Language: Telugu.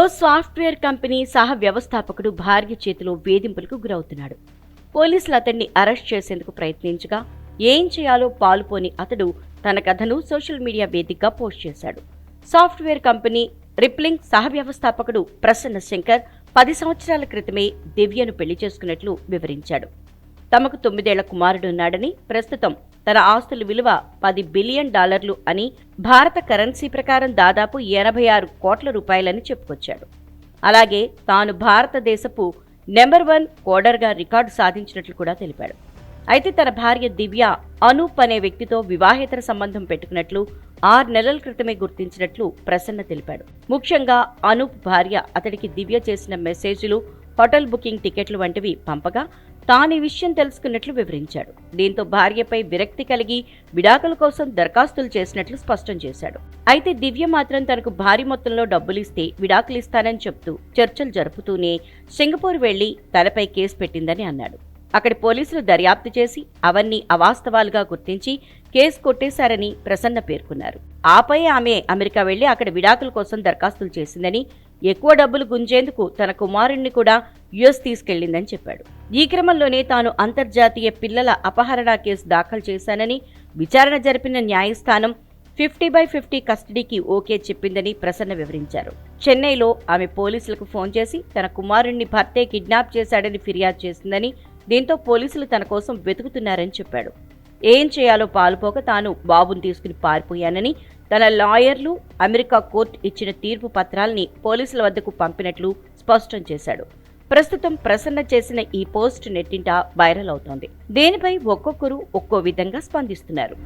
ఓ సాఫ్ట్వేర్ కంపెనీ సహ వ్యవస్థాపకుడు భార్య చేతిలో వేధింపులకు గురవుతున్నాడు. పోలీసులు అతన్ని అరెస్ట్ చేసేందుకు ప్రయత్నించగా ఏం చేయాలో పాలుపోని అతడు తన కథను సోషల్ మీడియా వేదికగా పోస్ట్ చేశాడు. సాఫ్ట్వేర్ కంపెనీ రిప్లింగ్ సహ వ్యవస్థాపకుడు ప్రసన్న శంకర్ పది సంవత్సరాల క్రితమే దివ్యను పెళ్ళి చేసుకున్నట్లు వివరించాడు. తమకు తొమ్మిదేళ్ళ కుమారుడున్నాడని ప్రస్తుతం తన ఆస్తుల విలువ పది బిలియన్ డాలర్లు అని భారత కరెన్సీ ప్రకారం దాదాపు ఎనభై ఆరు కోట్ల రూపాయలని చెప్పుకొచ్చాడు. అలాగే తాను భారతదేశపు నెంబర్ వన్ కోడర్గా రికార్డు సాధించినట్లు కూడా తెలిపాడు. అయితే తన భార్య దివ్య అనూప్ అనే వ్యక్తితో వివాహేతర సంబంధం పెట్టుకున్నట్లు ఆరు నెలల క్రితమే గుర్తించినట్లు ప్రసన్న తెలిపాడు. ముఖ్యంగా అనూప్ భార్య అతడికి దివ్య చేసిన మెసేజ్లు హోటల్ బుకింగ్ టికెట్లు వంటివి పంపగా తాను ఈ విషయం తెలుసుకున్నట్లు వివరించాడు. దీంతో భార్యపై విరక్తి కలిగి విడాకుల కోసం దరఖాస్తులు చేసినట్లు స్పష్టం చేశాడు. అయితే దివ్య మాత్రం తనకు భారీ మొత్తంలో డబ్బులిస్తే విడాకులు ఇస్తానని చెప్తూ చర్చలు జరుపుతూనే సింగపూర్ వెళ్ళి తనపై కేసు పెట్టిందని అన్నాడు. అక్కడి పోలీసులు దర్యాప్తు చేసి అవన్నీ అవాస్తవాలుగా గుర్తించి కేసు కొట్టేశారని ప్రసన్న పేర్కొన్నారు. ఆపై ఆమె అమెరికా వెళ్ళి అక్కడ విడాకుల కోసం దరఖాస్తులు చేసిందని ఎక్కువ డబ్బులు గుంజేందుకు తన కుమారుణ్ణి కూడా యుఎస్ తీసుకెళ్ళిందని చెప్పాడు. ఈ క్రమంలోనే తాను అంతర్జాతీయ పిల్లల అపహరణ కేసు దాఖలు చేశానని విచారణ జరిపిన న్యాయస్థానం ఫిఫ్టీ బై ఫిఫ్టీ కస్టడీకి ఓకే చెప్పిందని ప్రసన్న వివరించారు. చెన్నైలో ఆమె పోలీసులకు ఫోన్ చేసి తన కుమారుణ్ణి భర్తే కిడ్నాప్ చేశాడని ఫిర్యాదు చేసిందని దీంతో పోలీసులు తన కోసం వెతుకుతున్నారని చెప్పాడు. ఏం చేయాలో పాలుపోక తాను బాబుని తీసుకుని పారిపోయానని తన లాయర్లు అమెరికా కోర్టు ఇచ్చిన తీర్పు పత్రాల్ని పోలీసుల వద్దకు పంపినట్లు స్పష్టం చేశాడు. ప్రస్తుతం ప్రసన్న చేసిన ఈ పోస్ట్ నెట్టింట వైరల్ అవుతోంది. దీనిపై ఒక్కొక్కరు ఒక్కో విధంగా స్పందిస్తున్నారు.